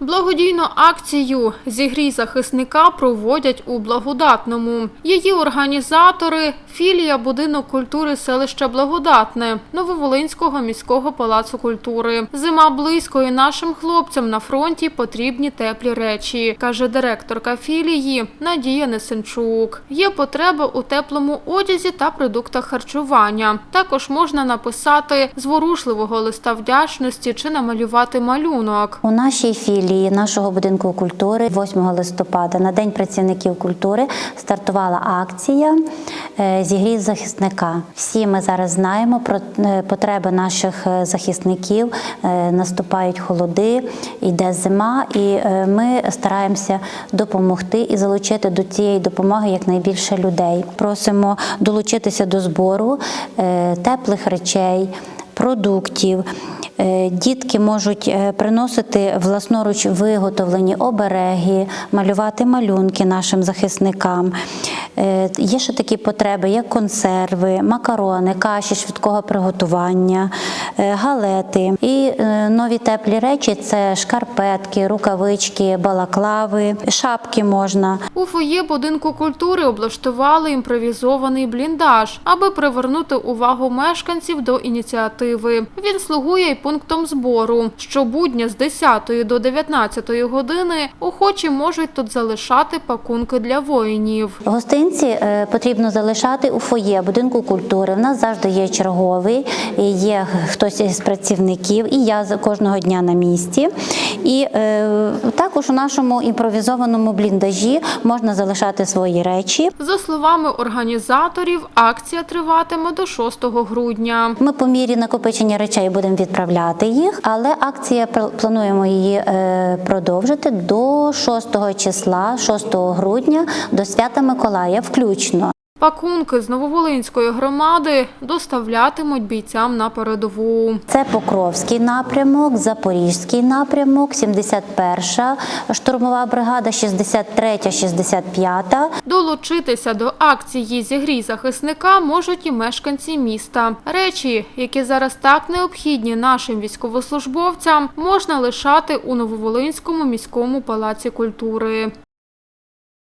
Благодійну акцію «Зігрій захисника» проводять у Благодатному. Її організатори – філія Будинок культури селища Благодатне Нововолинського міського палацу культури. Зима близько і нашим хлопцям на фронті потрібні теплі речі, каже директорка філії Надія Несенчук. Є потреба у теплому одязі та продуктах харчування. Також можна написати зворушливого листа вдячності чи намалювати малюнок. У нашій філії нашого будинку культури 8 листопада на День працівників культури стартувала акція е, Зігрів захисника. Всі ми зараз знаємо про е, потреби наших е, захисників. Наступають холоди, йде зима, і ми стараємося допомогти і залучити до цієї допомоги якнайбільше людей. Просимо долучитися до збору теплих речей, продуктів. Е, Дітки можуть е, приносити власноруч виготовлені обереги, малювати малюнки нашим захисникам. Е, Є ще такі потреби, як консерви, макарони, каші швидкого приготування, е, галети. І е, нові теплі речі це шкарпетки, рукавички, балаклави, шапки можна. У фоє будинку культури облаштували імпровізований бліндаж, аби привернути увагу мешканців до ініціативи. Він слугує й пунктом збору. Щобудня з 10 до 19 години охочі можуть тут залишати пакунки для воїнів. Гостинці е, потрібно залишати у фоє будинку культури. У нас завжди є черговий, є хтось із працівників, і я кожного дня на місці. І е, також у нашому імпровізованому бліндажі можна залишати свої речі. За словами організаторів, акція триватиме до 6 грудня. Ми по мірі накопичення речей будемо відправляти їх, але акція пл- плануємо її е, продовжити до 6 числа, 6 грудня, до свята Миколая включно. Пакунки з Нововолинської громади доставлятимуть бійцям на передову. Це Покровський напрямок, Запорізький напрямок, 71-ша штурмова бригада, 63-я, 65-та. Долучитися до акції «Зігрій захисника» можуть і мешканці міста. Речі, які зараз так необхідні нашим військовослужбовцям, можна лишати у Нововолинському міському палаці культури.